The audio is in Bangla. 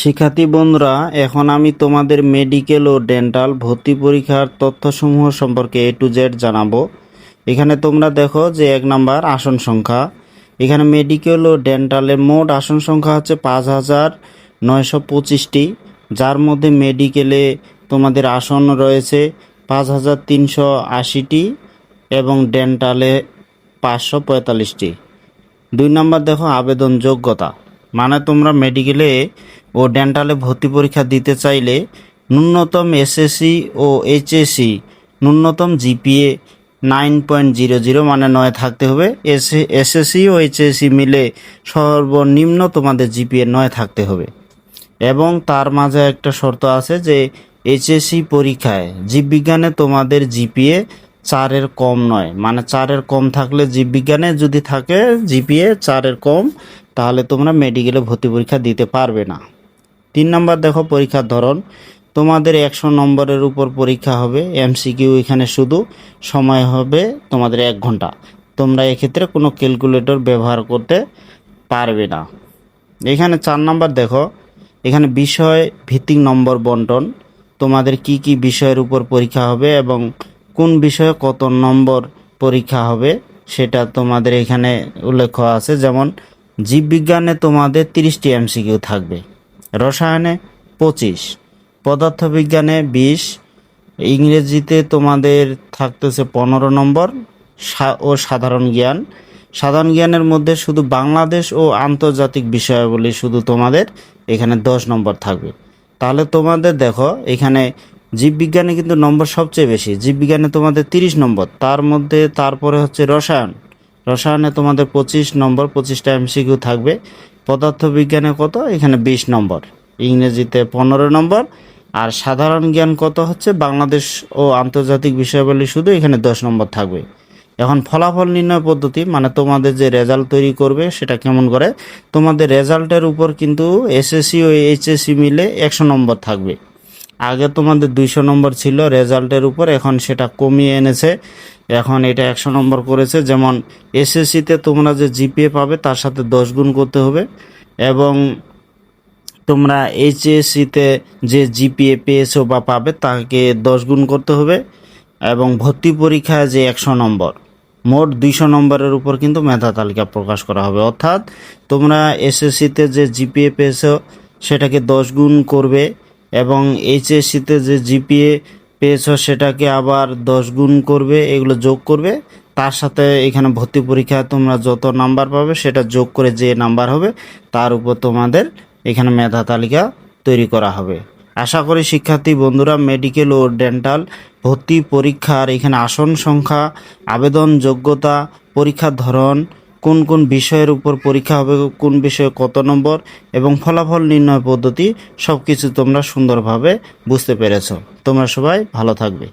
শিক্ষার্থী বন্ধুরা, এখন আমি তোমাদের মেডিকেল ও ডেন্টাল ভর্তি পরীক্ষার তথ্যসমূহ সম্পর্কে এ টু জেড জানাব। এখানে তোমরা দেখো যে এক নাম্বার আসন সংখ্যা। এখানে মেডিকেল ও ডেন্টালের মোট আসন সংখ্যা হচ্ছে পাঁচ হাজার নয়শো পঁচিশটি। যার মধ্যে মেডিকেলে তোমাদের আসন রয়েছে পাঁচ হাজার তিনশো আশিটি এবং ডেন্টালে পাঁচশো পঁয়তাল্লিশটি। দুই নম্বর দেখো আবেদন যোগ্যতা মানে তোমরা মেডিকেলে ও ডেন্টালে ভর্তি পরীক্ষা দিতে চাইলে ন্যূনতম এসএসসি ও এইচএসসি, ন্যূনতম GPA nine point zero zero মানে নয় থাকতে হবে। এস এসএসসি ও এইচএসসি মিলে সর্বনিম্ন তোমাদের জিপিএ নয় থাকতে হবে। এবং তার মাঝে একটা শর্ত আছে যে এইচএসসি পরীক্ষায় জীববিজ্ঞানে তোমাদের জিপিএ চারের কম নয়। মানে চারের কম থাকলে জীববিজ্ঞানে যদি থাকে জিপিএ চারের কম, তাহলে তোমরা মেডিকেলে ভর্তি পরীক্ষা দিতে পারবে না। তিন নম্বর দেখো পরীক্ষার ধরন। তোমাদের একশো নম্বরের উপর পরীক্ষা হবে এমসিকিউ এখানে শুধু সময় হবে তোমাদের এক ঘণ্টা। তোমরা এক্ষেত্রে কোনো ক্যালকুলেটর ব্যবহার করতে পারবে না। এখানে চার নাম্বার দেখো, এখানে বিষয় ভিত্তিক নম্বর বন্টন। তোমাদের কি কি বিষয়ের উপর পরীক্ষা হবে এবং কোন বিষয়ে কত নম্বর পরীক্ষা হবে সেটা তোমাদের এখানে উল্লেখ আছে। যেমন, জীববিজ্ঞানে তোমাদের তিরিশটি এমসিকিউ থাকবে। রসায়নে পঁচিশ, পদার্থবিজ্ঞানে বিশ, ইংরেজিতে তোমাদের থাকতেছে পনেরো নম্বর ও সাধারণ জ্ঞান। সাধারণ জ্ঞানের মধ্যে শুধু বাংলাদেশ ও আন্তর্জাতিক বিষয়াবলী শুধু তোমাদের এখানে দশ নম্বর থাকবে। তাহলে তোমাদের দেখো, এখানে জীববিজ্ঞানে কিন্তু নম্বর সবচেয়ে বেশি। জীববিজ্ঞানে তোমাদের তিরিশ নম্বর, তার মধ্যে তারপরে হচ্ছে রসায়ন। রসায়নে তোমাদের পঁচিশ নম্বর, পঁচিশটা এমসিকিউ থাকবে। পদার্থবিজ্ঞানে কত? এখানে বিশ নম্বর। ইংরেজিতে পনেরো নম্বর। আর সাধারণ জ্ঞান কত হচ্ছে? বাংলাদেশ ও আন্তর্জাতিক বিষয়াবলী শুধু এখানে দশ নম্বর থাকবে। এখন ফলাফল নির্ণয় পদ্ধতি মানে তোমাদের যে রেজাল্ট তৈরি করবে, সেটা কেমন করে? তোমাদের রেজাল্টের উপর কিন্তু এসএসসি ও এইচএসসি মিলে একশো নম্বর থাকবে। আগে তোমাদের দুইশো নম্বর ছিল, রেজাল্টের উপর, এখন সেটা কমিয়ে এনেছে। এখন এটা একশো নম্বর করেছে। যেমন এসএসসিতে তোমরা যে জিপিএ পাবে, তার সাথে দশ গুণ করতে হবে। এবং তোমরা এইচএসসিতে যে জিপিএ পেয়েছ বা পাবে, তাকে দশ গুণ করতে হবে। এবং ভর্তি পরীক্ষায় যে একশো নম্বর, মোট দুইশো নম্বরের উপর কিন্তু মেধা তালিকা প্রকাশ করা হবে। অর্থাৎ তোমরা এসএসসিতে যে জিপিএ পেয়েছ, সেটাকে দশ গুণ করবে। এবং এইচএসসিতে যে জিপিএ পেয়েছ সেটাকে আবার দশ গুণ করবে, এগুলো যোগ করবে। তার সাথে এখানে ভর্তি পরীক্ষায় তোমরা যত নাম্বার পাবে সেটা যোগ করে যে নাম্বার হবে, তার উপর তোমাদের এখানে মেধা তালিকা তৈরি করা হবে। আশা করি শিক্ষার্থী বন্ধুরা মেডিকেল ও ডেন্টাল ভর্তি পরীক্ষার এখানে আসন সংখ্যা, আবেদন যোগ্যতা, পরীক্ষার ধরন কোন কোন বিষয়ের উপর পরীক্ষা হবে, কোন বিষয়ে কত নম্বর এবং ফলাফল নির্ণয় পদ্ধতি সব কিছু তোমরা সুন্দরভাবে বুঝতে পেরেছ। তোমরা সবাই ভালো থাকবে।